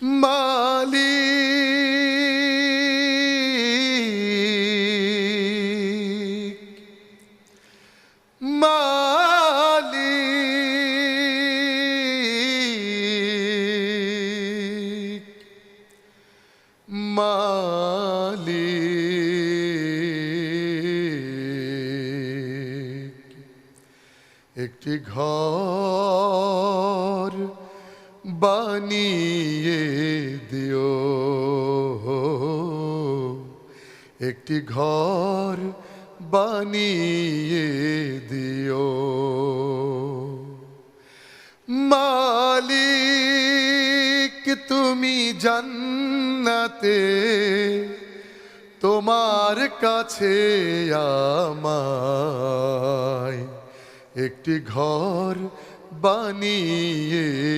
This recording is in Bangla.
মালিক মালিক মালিক একটি ঘর বানিয়ে দিও। একটি ঘর বানিয়ে দিও। মালিক, তুমি জান্নাতে, তোমার কাছে আমায় একটি ঘর বানিয়ে